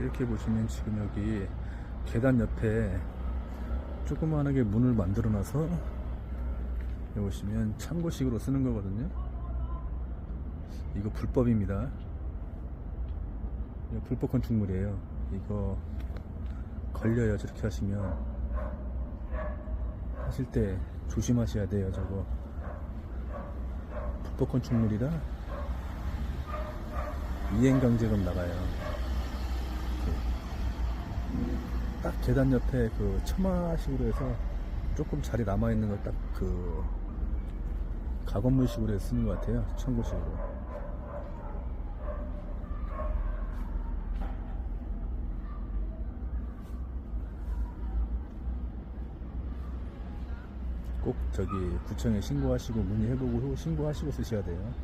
이렇게 보시면 지금 여기 계단 옆에 조그만하게 문을 만들어 놔서 여기 보시면 창고식으로 쓰는 거거든요. 이거 불법입니다. 이거 불법 건축물이에요. 이거 걸려요. 저렇게 하시면 하실 때 조심하셔야 돼요. 저거 불법 건축물이라 이행 강제금 나가요. 딱 계단 옆에 그 처마식으로 해서 조금 자리 남아 있는 걸 딱 그 가건물식으로 쓰는 것 같아요. 청구식으로. 꼭 저기 구청에 신고하시고 문의해보고 신고하시고 쓰셔야 돼요.